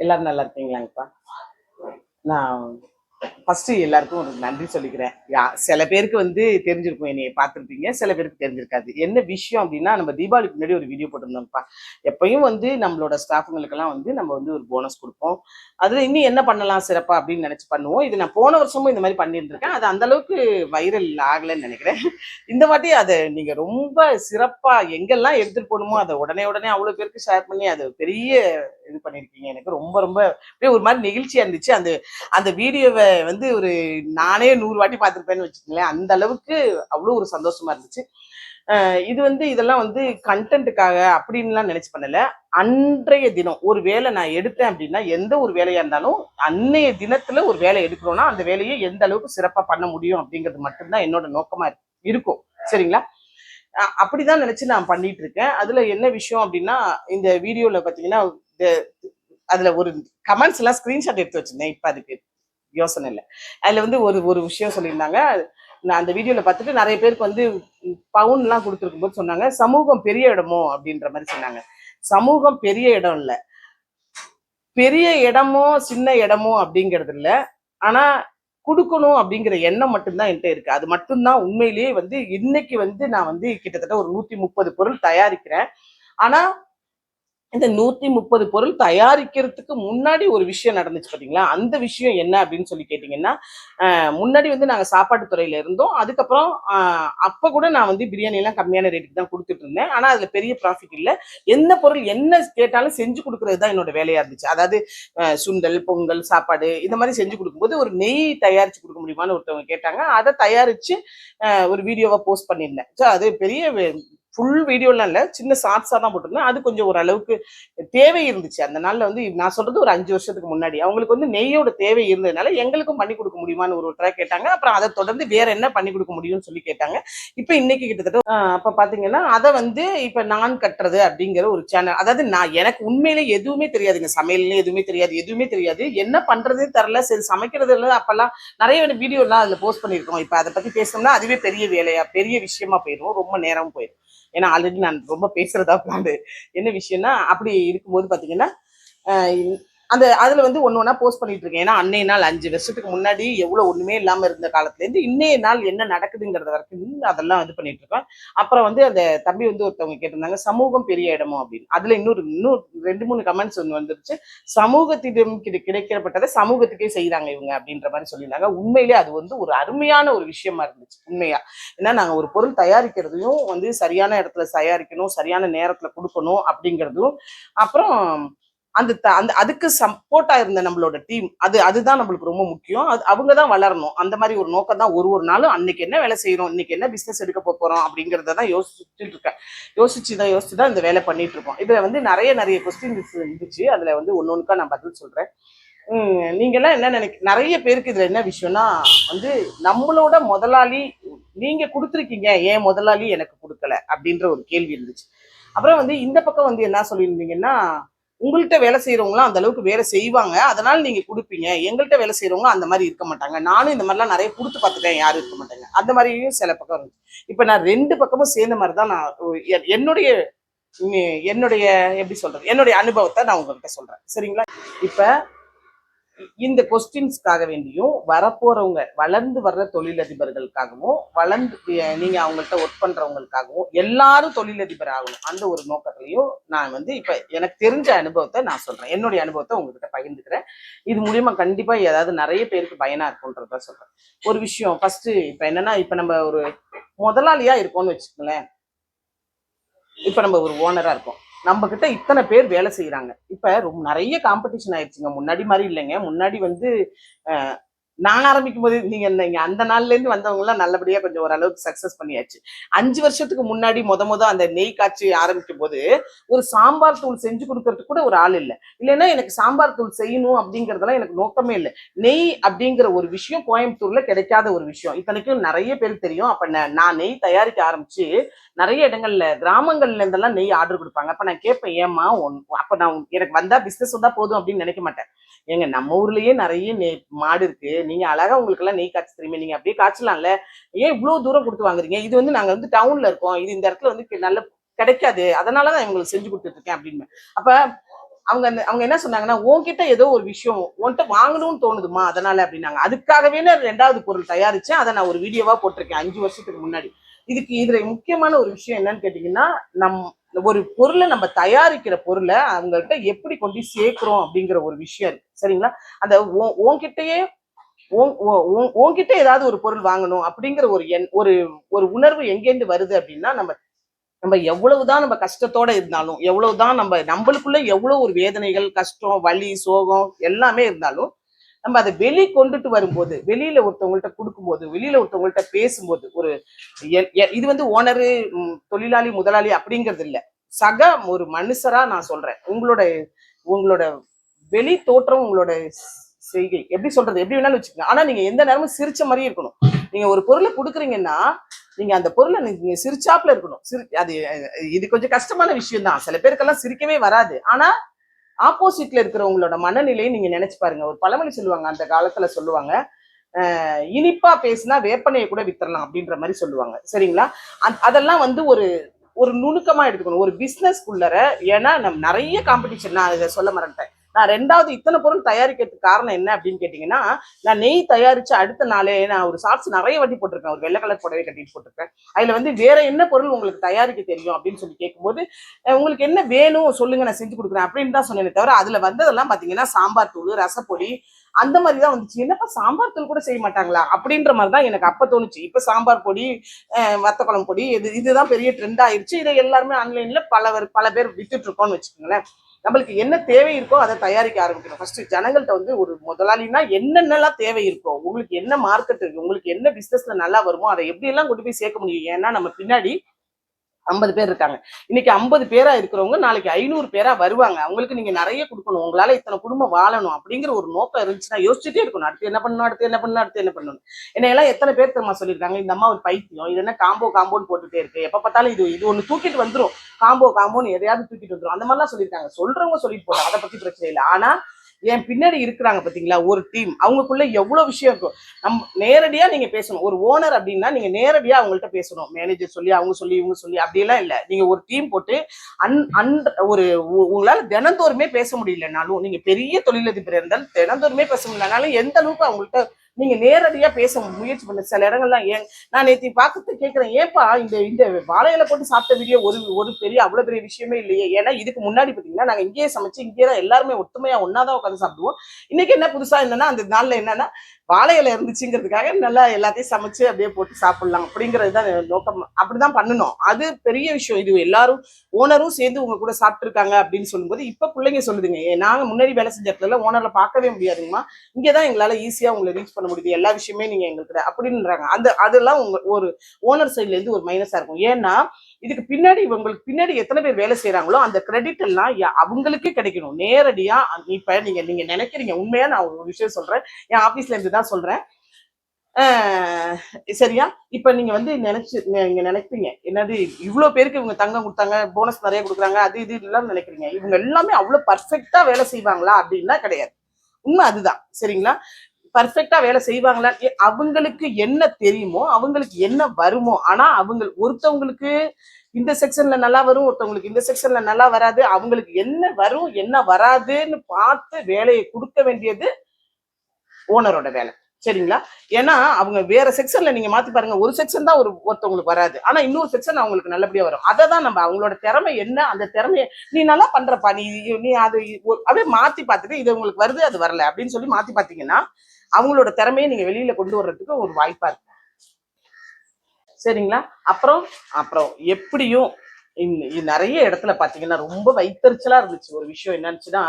எல்லாரும் நல்லா இருக்கீங்களாங்கப்பா? நான் ஃபஸ்ட்டு எல்லாருக்கும் ஒரு நன்றி சொல்லிக்கிறேன். யா சில பேருக்கு வந்து தெரிஞ்சிருக்கும் என்னை பார்த்துருப்பீங்க சில பேருக்கு தெரிஞ்சிருக்காது. என்ன விஷயம் அப்படின்னா நம்ம தீபாவளிக்கு முன்னாடி ஒரு வீடியோ போட்டிருந்தோம்ப்பா. எப்பயும் வந்து நம்மளோட ஸ்டாஃபுங்களுக்கெல்லாம் வந்து நம்ம வந்து ஒரு போனஸ் கொடுப்போம். அதில் இன்னும் என்ன பண்ணலாம் சிறப்பாக அப்படின்னு நினச்சி பண்ணுவோம். இது நான் போன வருஷமும் இந்த மாதிரி பண்ணியிருந்திருக்கேன். அது அந்தளவுக்கு வைரல் ஆகலைன்னு நினைக்கிறேன். இந்த வாட்டி அதை நீங்கள் ரொம்ப சிறப்பாக எங்கெல்லாம் எடுத்துகிட்டு போகணுமோ அதை உடனே உடனே அவ்வளோ பேருக்கு ஷேர் பண்ணி அது பெரிய இது பண்ணியிருக்கீங்க. எனக்கு ரொம்ப ரொம்ப அப்படியே ஒரு மாதிரி நெகிழ்ச்சியாக இருந்துச்சு. அந்த அந்த வீடியோவை வந்து ஒரு நானே நூறு வாட்டி பார்த்துருப்பேன்னு வச்சுக்கோங்களேன். அந்த அளவுக்கு அவ்வளோ ஒரு சந்தோஷமா இருந்துச்சு. இது வந்து இதெல்லாம் வந்து கண்டென்ட்டுக்காக அப்படின்லாம் நினச்சி பண்ணல. அன்றைய தினம் ஒரு வேலை நான் எடுத்தேன் அப்படின்னா எந்த ஒரு வேலையாக இருந்தாலும் அன்னைய தினத்தில் ஒரு வேலை எடுக்கிறோம்னா அந்த வேலையை எந்த அளவுக்கு சிறப்பாக பண்ண முடியும் அப்படிங்கிறது மட்டும்தான் என்னோட நோக்கமாக இருக்கும். சரிங்களா? அப்படிதான் நினச்சி நான் பண்ணிட்டு இருக்கேன். அதில் என்ன விஷயம் அப்படின்னா இந்த வீடியோவில் பார்த்தீங்கன்னா இந்த- ஒரு கமெண்ட்ஸ் எல்லாம் ஸ்க்ரீன்ஷாட் எடுத்து வச்சிருந்தேன் இப்போ அதுக்கு. யோசனை இல்லை. அதுல வந்து ஒரு ஒரு விஷயம் சொல்லியிருந்தாங்க. நான் அந்த வீடியோல பார்த்துட்டு நிறைய பேருக்கு வந்து பவுன் எல்லாம் கொடுத்துருக்கும் போது சொன்னாங்க சமூகம் பெரிய இடமோ? அப்படின்ற மாதிரி சொன்னாங்க. சமூகம் பெரிய இடம் இல்ல. பெரிய இடமோ சின்ன இடமோ அப்படிங்கிறது இல்ல. ஆனா கொடுக்கணும் அப்படிங்கிற எண்ணம் மட்டும்தான் என்கிட்ட இருக்கு. அது மட்டும்தான் உண்மையிலேயே வந்து இன்னைக்கு வந்து நான் வந்து கிட்டத்தட்ட ஒரு நூத்தி முப்பது பொருள் தயாரிக்கிறேன். ஆனா இந்த நூத்தி முப்பது பொருள் தயாரிக்கிறதுக்கு முன்னாடி ஒரு விஷயம் நடந்துச்சு பாத்தீங்களா? அந்த விஷயம் என்ன அப்படின்னு சொல்லி கேட்டீங்கன்னா முன்னாடி வந்து நாங்க சாப்பாட்டு துறையில இருந்தோம். அதுக்கப்புறம் அப்ப கூட நான் வந்து பிரியாணி எல்லாம் கம்மியான ரேட்டுக்கு தான் கொடுத்துட்டு இருந்தேன். ஆனா அதுல பெரிய ப்ராஃபிட் இல்ல. என்ன பொருள் என்ன கேட்டாலும் செஞ்சு கொடுக்கறது தான் என்னோட வேலையா இருந்துச்சு. அதாவது சுண்டல் பொங்கல் சாப்பாடு இந்த மாதிரி செஞ்சு கொடுக்கும்போது ஒரு நெய் தயாரிச்சு கொடுக்க முடியுமான்னு ஒருத்தவங்க கேட்டாங்க. அதை தயாரிச்சு ஒரு வீடியோவை போஸ்ட் பண்ணியிருந்தேன். ஸோ அது பெரிய ஃபுல் வீடியோலாம் இல்லை சின்ன ஷார்ட்ஸாக தான் போட்டிருந்தேன். அது கொஞ்சம் ஓரளவுக்கு தேவை இருந்துச்சு அந்த நாளில் வந்து நான் சொல்றது ஒரு அஞ்சு வருஷத்துக்கு முன்னாடி. அவங்களுக்கு வந்து நெய்யோட தேவை இருந்ததுனால எங்களுக்கும் பண்ணி கொடுக்க முடியுமான்னு ஒரு ட்ரா கேட்டாங்க. அப்புறம் அதை தொடர்ந்து வேற என்ன பண்ணி கொடுக்க முடியும்னு சொல்லி கேட்டாங்க. இப்போ இன்னைக்கு கிட்டத்தட்ட அப்போ பார்த்தீங்கன்னா அதை வந்து இப்போ நான் கட்டுறது அப்படிங்கிற ஒரு சேனல் அதாவது நான் எனக்கு உண்மையிலே எதுவுமே தெரியாதுங்க. சமையல்னு எதுவுமே தெரியாது எதுவுமே தெரியாது. என்ன பண்றதே தெரில சரி சமைக்கிறது இல்லை. அப்பெல்லாம் நிறைய வீடியோலாம் அதில் போஸ்ட் பண்ணியிருக்கோம். இப்போ அதை பற்றி பேசணும்னா அதுவே பெரிய வேலையா பெரிய விஷயமா போயிடும் ரொம்ப நேரம் போயிடும் ஏன்னா ஆல்ரெடி நான் ரொம்ப பேசுறதா பிளான் என்ன விஷயம்னா அப்படி இருக்கும்போது பாத்தீங்கன்னா அந்த அதில் வந்து ஒன்று ஒன்றா போஸ்ட் பண்ணிட்டு இருக்கேன். ஏன்னா அன்னைய நாள் அஞ்சு வருஷத்துக்கு முன்னாடி எவ்வளோ ஒன்றுமே இல்லாமல் இருந்த காலத்துலேருந்து இன்னைய நாள் என்ன நடக்குதுங்கிறத வரைக்கும் அதெல்லாம் இது பண்ணிட்டு அப்புறம் வந்து அந்த தம்பி வந்து ஒருத்தவங்க கேட்டிருந்தாங்க சமூகம் பெரிய இடமோ? அப்படின்னு. அதில் இன்னொரு இன்னும் ரெண்டு மூணு கமெண்ட்ஸ் ஒன்று வந்துருச்சு. சமூகத்திடம் கிடை- கிடைக்கப்பட்டதை சமூகத்துக்கே செய்கிறாங்க இவங்க அப்படின்ற மாதிரி சொல்லியிருந்தாங்க. உண்மையிலே அது வந்து ஒரு அருமையான ஒரு விஷயமா இருந்துச்சு உண்மையா. ஏன்னா நாங்கள் ஒரு பொருள் தயாரிக்கிறதையும் வந்து சரியான இடத்துல தயாரிக்கணும் சரியான நேரத்தில் கொடுக்கணும் அப்படிங்கிறதும். அப்புறம் அந்த த- அந்த அதுக்கு சப்போர்ட்டா இருந்த நம்மளோட டீம் அது அதுதான் நம்மளுக்கு ரொம்ப முக்கியம். அது அவங்க தான் வளரணும். அந்த மாதிரி ஒரு நோக்கம் தான் ஒரு ஒரு நாளும் அன்னைக்கு என்ன வேலை செய்யறோம் இன்னைக்கு என்ன பிசினஸ் எடுக்க போறோம் அப்படிங்கறத தான் யோசிச்சுட்டு இருக்கேன். யோசிச்சு தான் யோசிச்சு தான் இந்த வேலை பண்ணிட்டு இருக்கோம். இதுல வந்து நிறைய நிறைய கொஸ்டின்ஸ் இருந்துச்சு. அதுல வந்து ஒன்னொன்னுக்கா நான் பதில் சொல்றேன். உம் நீங்க எல்லாம் என்ன நினைக்க நிறைய பேருக்கு இதுல என்ன விஷயம்னா வந்து நம்மளோட முதலாளி நீங்க கொடுத்துருக்கீங்க ஏன் முதலாளி எனக்கு கொடுக்கல அப்படின்ற ஒரு கேள்வி இருந்துச்சு. அப்புறம் வந்து இந்த பக்கம் வந்து என்ன சொல்லியிருந்தீங்கன்னா உங்கள்கிட்ட வேலை செய்யறவங்களாம் அந்த அளவுக்கு வேலை செய்வாங்க. அதனால நீங்க கொடுப்பீங்க. எங்கள்கிட்ட வேலை செய்யறவங்க அந்த மாதிரி இருக்க மாட்டாங்க. நானும் இந்த மாதிரிலாம் நிறைய கொடுத்து பார்த்துட்டேன். யாரும் இருக்க மாட்டாங்க. அந்த மாதிரியும் சில பக்கம் இருந்துச்சு இப்போ நான் ரெண்டு பக்கமும் சேர்ந்த மாதிரி தான் நான் என்னுடைய என்னுடைய எப்படி சொல்றது? என்னுடைய அனுபவத்தை நான் உங்கள்கிட்ட சொல்றேன். சரிங்களா? இப்ப இந்த கொஸ்டின்ஸ்க்காக வேண்டியும் வரப்போறவங்க வளர்ந்து வர்ற தொழிலதிபர்களுக்காகவும் வளர்ந்து நீங்க அவங்கள்ட்ட ஒர்க் பண்றவங்களுக்காகவும் எல்லாரும் தொழிலதிபர் ஆகணும் அந்த ஒரு நோக்கத்திலையும் நான் வந்து இப்ப எனக்கு தெரிஞ்ச அனுபவத்தை நான் சொல்றேன். என்னுடைய அனுபவத்தை உங்ககிட்ட பகிர்ந்துக்கிறேன். இது மூலியமா கண்டிப்பா ஏதாவது நிறைய பேருக்கு பயனா இருக்கும்ன்றத சொல்றேன். ஒரு விஷயம் ஃபர்ஸ்ட் இப்ப என்னன்னா இப்ப நம்ம ஒரு முதலாளியா இருக்கோம்னு வச்சுக்கோங்களேன். இப்ப நம்ம ஒரு ஓனரா இருக்கோம். நம்ம கிட்ட இத்தனை பேர் வேலை செய்யறாங்க இப்ப ரொம்ப நிறைய காம்படிஷன் ஆயிடுச்சுங்க முன்னாடி மாதிரி இல்லைங்க. முன்னாடி வந்து நான் ஆரம்பிக்கும் போது நீங்க நீங்க அந்த நாள்ல இருந்து வந்தவங்க எல்லாம் நல்லபடியா கொஞ்சம் ஓரளவுக்கு சக்சஸ் பண்ணியாச்சு. அஞ்சு வருஷத்துக்கு முன்னாடி முத முத அந்த நெய் காய்ச்சி ஆரம்பிக்கும் போது ஒரு சாம்பார் தூள் செஞ்சு கொடுக்கறதுக்கு கூட ஒரு ஆள் இல்லை. இல்லைன்னா எனக்கு சாம்பார் தூள் செய்யணும் அப்படிங்கறதெல்லாம் எனக்கு நோக்கமே இல்லை. நெய் அப்படிங்கிற ஒரு விஷயம் கோயம்புத்தூர்ல கிடைக்காத ஒரு விஷயம். இத்தனைக்கும் நிறைய பேர் தெரியும். அப்ப நான் நான் நெய் தயாரிக்க ஆரம்பிச்சு நிறைய இடங்கள்ல கிராமங்கள்ல இருந்தெல்லாம் நெய் ஆர்டர் கொடுப்பாங்க. அப்ப நான் கேட்பேன் ஏமா அப்ப நான் எனக்கு வந்தா பிசினஸ் வந்தா போதும் அப்படின்னு நினைக்க மாட்டேன். ஏங்க நம்ம ஊர்லயே நிறைய நெய் மாடு இருக்கு. நீங்க அழகா உங்களுக்கு எல்லாம் நெய் காய்ச்சி தெரியுமே நீங்க அப்படியே காய்ச்சலாம்ல. ஏன் இவ்வளவு தூரம் கொடுத்து வாங்குறீங்க? இது வந்து நாங்க வந்து டவுன்ல இருக்கோம். இது இந்த இடத்துல வந்து நல்ல கிடைக்காது. அதனாலதான் இவங்களுக்கு செஞ்சு கொடுத்துட்டு இருக்கேன் அப்படின்னு. அப்ப அவங்க அந்த- அவங்க என்ன சொன்னாங்கன்னா உன்கிட்ட ஏதோ ஒரு விஷயம் உன்கிட்ட வாங்கணும்னு தோணுதுமா அதனால அப்படின்னாங்க. அதுக்காகவே நான் ரெண்டாவது பொருள் தயாரிச்சேன். அதை நான் ஒரு வீடியோவா போட்டிருக்கேன் அஞ்சு வருஷத்துக்கு முன்னாடி. இதுக்கு இதுல முக்கியமான ஒரு விஷயம் என்னன்னு கேட்டீங்கன்னா நம் ஒரு பொருளை நம்ம தயாரிக்கிற பொருளை அவங்கள்ட்ட எப்படி கொண்டு சேர்க்கிறோம் அப்படிங்கிற ஒரு விஷயம் இருக்கு. சரிங்களா? அந்த உன்- உன்கிட்டயே உன்கிட்ட ஏதாவது ஒரு பொருள் வாங்கணும் அப்படிங்கிற ஒரு எண் ஒரு ஒரு உணர்வு எங்கேருந்து வருது அப்படின்னா நம்ம நம்ம எவ்வளவுதான் நம்ம கஷ்டத்தோட இருந்தாலும் எவ்வளவுதான் நம்ம நம்மளுக்குள்ள எவ்வளவு ஒரு வேதனைகள் கஷ்டம் வலி சோகம் எல்லாமே இருந்தாலும் நம்ம அதை வெளி கொண்டுட்டு வரும்போது வெளியில ஒருத்தவங்கள்ட்ட கொடுக்கும்போது வெளியில ஒருத்தவங்கள்ட்ட பேசும்போது ஒரு எ- இது வந்து ஓனரு தொழிலாளி முதலாளி அப்படிங்கிறது இல்ல. சக ஒரு மனுஷரா நான் சொல்றேன். உங்களோட உங்களோட வெளி தோற்றம் உங்களோட செய்கை. எப்படி சொல்றது? எப்படி வேணாலும் வச்சுக்கோங்க. ஆனா நீங்க எந்த நேரமும் சிரிச்ச மாதிரி இருக்கணும். நீங்க ஒரு பொருளை கொடுக்குறீங்கன்னா நீங்க அந்த பொருளை நீங்க சிரிச்சாப்ல இருக்கணும். சிரி அது இது கொஞ்சம் கஷ்டமான விஷயம் தான் சில பேருக்கெல்லாம் சிரிக்கவே வராது. ஆனா ஆப்போசிட்ல இருக்கிறவங்களோட மனநிலையை நீங்க நினைச்சு பாருங்க. ஒரு பழமொழி சொல்லுவாங்க அந்த காலத்துல சொல்லுவாங்க இனிப்பா பேசினா வேப்பனையை கூட வித்தரலாம் அப்படின்ற மாதிரி சொல்லுவாங்க. சரிங்களா? அந்- அதெல்லாம் வந்து ஒரு ஒரு நுணுக்கமா எடுத்துக்கணும். ஒரு பிசினஸ்க்குள்ளர ஏன்னா நம்ம நிறைய காம்படிஷன் நான் இதை சொல்ல மறந்துட்டேன். நான் ரெண்டாவது இத்தனை பொருள் தயாரிக்கிறதுக்கு காரணம் என்ன அப்படின்னு கேட்டீங்கன்னா நான் நெய் தயாரித்து அடுத்த நாளே நான் ஒரு ஷார்ட்ஸ் நிறைய வாட்டி போட்டிருக்கேன். ஒரு வெள்ளை கலர் புடவை கட்டிட்டு போட்டிருக்கேன். அதுல வந்து வேற என்ன பொருள் உங்களுக்கு தயாரிக்க தெரியும் அப்படின்னு சொல்லி கேட்கும்போது உங்களுக்கு என்ன வேணும் சொல்லுங்க நான் செஞ்சு கொடுக்குறேன் அப்படின்னு தான் சொன்னேனே தவிர அதுல வந்ததெல்லாம் பாத்தீங்கன்னா சாம்பார் தூள் ரசப்பொடி அந்த மாதிரி தான் வந்துச்சு. என்னப்பா சாம்பார் தூள் கூட செய்ய மாட்டாங்களா? அப்படின்ற மாதிரி தான் எனக்கு அப்போ தோணுச்சு. இப்போ சாம்பார் பொடி அஹ் வத்த குழம்பு பொடி இது இதுதான் பெரிய ட்ரெண்ட் ஆயிடுச்சு இதை எல்லாருமே ஆன்லைனில் பல பல பேர் வித்துட்டு இருக்கோம்னு வச்சுக்கோங்களேன். நம்மளுக்கு என்ன தேவை இருக்கோ அதை தயாரிக்க ஆரம்பிக்கணும். ஃபர்ஸ்ட் ஜனங்கள்ட்ட வந்து ஒரு முதலாளினா என்னென்னலாம் தேவை இருக்கோ உங்களுக்கு என்ன மார்க்கெட் இருக்கு உங்களுக்கு என்ன பிசினஸ்ல நல்லா வருமோ அதை எப்படி எல்லாம் கொண்டு போய் சேர்க்க முடியும்? ஏன்னா நம்ம பின்னாடி ஐம்பது பேர் இருக்காங்க. இன்னைக்கு ஐம்பது பேரா இருக்கிறவங்க நாளைக்கு ஐநூறு பேரா வருவாங்க. அவங்களுக்கு நீங்க நிறைய கொடுக்கணும். உங்களால இத்தனை குடும்பம் வாழணும் அப்படிங்கிற ஒரு நோக்கம் இருந்துச்சுன்னா யோசிச்சுட்டே இருக்கணும். அடுத்து என்ன பண்ணணும்? அடுத்து என்ன பண்ணணும்? அடுத்து என்ன பண்ணணும்? என்ன எல்லாம் எத்தனை பேர் தெரியுமா சொல்லியிருக்காங்க? இந்த அம்மா ஒரு பைத்தியம். இது என்ன காம்போ காம்போன்னு போட்டுட்டே இருக்கு. எப்ப பார்த்தாலும் இது இது ஒண்ணு தூக்கிட்டு வந்துடும் காம்போ காம்போன்னு எதையாவது தூக்கிட்டு வந்துடும் அந்த மாதிரிலாம் சொல்லியிருக்காங்க. சொல்றவங்க சொல்லிட்டு போறாங்க அதை பத்தி பிரச்சனை இல்லை. ஆனா என் பின்னாடி இருக்கிறாங்க பார்த்தீங்களா ஒரு டீம் அவங்களுக்குள்ள எவ்வளோ விஷயம் இருக்கும்? நம் நேரடியாக நீங்கள் பேசணும். ஒரு ஓனர் அப்படின்னா நீங்கள் நேரடியாக அவங்கள்ட்ட பேசணும். மேனேஜர் சொல்லி அவங்க சொல்லி இவங்க சொல்லி அப்படியெல்லாம் இல்லை. நீங்கள் ஒரு டீம் போட்டு அன் அன் ஒரு உ- தினந்தோறுமே பேச முடியலனாலும் நீங்கள் பெரிய தொழிலதிபர் இருந்தாலும் தினந்தோறுமே பேச முடியலனாலும் எந்த அளவுக்கு அவங்கள்ட்ட நீங்க நேரடியா பேச முயற்சி பண்ண. சில இடங்கள்லாம் ஏன் நான் நேற்று பார்த்துட்டு கேட்கிறேன் ஏப்பா இந்த இந்த வாழையில போட்டு சாப்பிட்ட வீடியோ ஒரு ஒரு பெரிய அவ்வளவு பெரிய விஷயமே இல்லையே. ஏன்னா இதுக்கு முன்னாடி பாத்தீங்கன்னா நாங்க இங்கேயே சமைச்சு இங்கேயே தான் எல்லாருமே ஒத்துமையா ஒன்னாதான் உட்காந்து சாப்பிடுவோம். இன்னைக்கு என்ன புதுசா என்னன்னா அந்த நாள்ல என்னன்னா வாழை இலை இருந்துச்சுங்கிறதுக்காக நல்லா எல்லாத்தையும் சமைச்சு அப்படியே போட்டு சாப்பிடலாம் அப்படிங்கிறது தான் நோக்கம். அப்படிதான் பண்ணணும். அது பெரிய விஷயம். இது எல்லாரும் ஓனரும் சேர்ந்து உங்க கூட சாப்பிட்டுருக்காங்க அப்படின்னு சொல்லும்போது இப்ப பிள்ளைங்க சொல்லுதுங்க ஏ, நாங்க முன்னாடி வேலை செஞ்ச இடத்துல ஓனர்ல பார்க்கவே முடியாதுங்கம்மா. இங்கதான் எங்களால ஈஸியா உங்களை ரீச் பண்ண முடியுது. எல்லா விஷயமே நீங்க எங்களுக்கு அப்படின்றாங்க. அந்த அதெல்லாம் உங்க ஒரு ஓனர் சைட்ல இருந்து ஒரு மைனஸா இருக்கும். ஏன்னா இதுக்கு பின்னாடி இவங்களுக்கு பின்னாடி எத்தனை பேர் வேலை செய்யறாங்களோ அந்த கிரெடிட் எல்லாம் அவங்களுக்கே கிடைக்கணும். நேரடியா இப்ப நீங்க நீங்க நினைக்கிறீங்க. உண்மையா நான் ஒரு விஷயம் சொல்றேன். என் ஆபீஸ்ல இருந்து தான் சொல்றேன். சரியா? இப்ப நீங்க வந்து நினைச்சு நீங்க நினைப்பீங்க. என்னது இவ்வளவு பேருக்கு இவங்க தங்கம் கொடுத்தாங்க போனஸ் நிறைய கொடுக்குறாங்க அது இது எல்லாம் நினைக்கிறீங்க. இவங்க எல்லாமே அவ்வளவு பர்ஃபெக்டா வேலை செய்வாங்களா? அப்படின்னா கிடையாது. உண்மை அதுதான். சரிங்களா? பர்ஃபெக்டா வேலை செய்வாங்களா? அவங்களுக்கு என்ன தெரியுமோ அவங்களுக்கு என்ன வருமோ ஆனா அவங்க ஒருத்தவங்களுக்கு இந்த செக்ஷன்ல நல்லா வரும் ஒருத்தவங்களுக்கு இந்த செக்ஷன்ல நல்லா வராது அவங்களுக்கு என்ன வரும் என்ன வராதுன்னு பார்த்து வேலையை கொடுக்க வேண்டியது ஓனரோட வேலை. சரிங்களா? ஏன்னா அவங்க வேற செக்ஷன்ல நீங்க மாத்தி பாருங்க ஒரு செக்ஷன் தான் ஒரு ஒருத்தவங்களுக்கு வராது. ஆனா இன்னொரு செக்ஷன் அவங்களுக்கு நல்லபடியா வரும். அதை தான் நம்ம அவங்களோட திறமை என்ன அந்த திறமைய நீ நல்லா பண்றப்பா நீ நீ அது அப்படியே மாத்தி பார்த்துட்டு இது உங்களுக்கு வருது அது வரல அப்படின்னு சொல்லி மாத்தி பார்த்தீங்கன்னா அவங்களோட திறமையை நீங்க வெளியில கொண்டு வர்றதுக்கு ஒரு வாய்ப்பா இருக்கு சரிங்களா? அப்புறம் அப்புறம் எப்படியும் நிறைய இடத்துல பார்த்தீங்கன்னா ரொம்ப வைத்தறிச்சலாக இருந்துச்சு. ஒரு விஷயம் என்னன்னுச்சுன்னா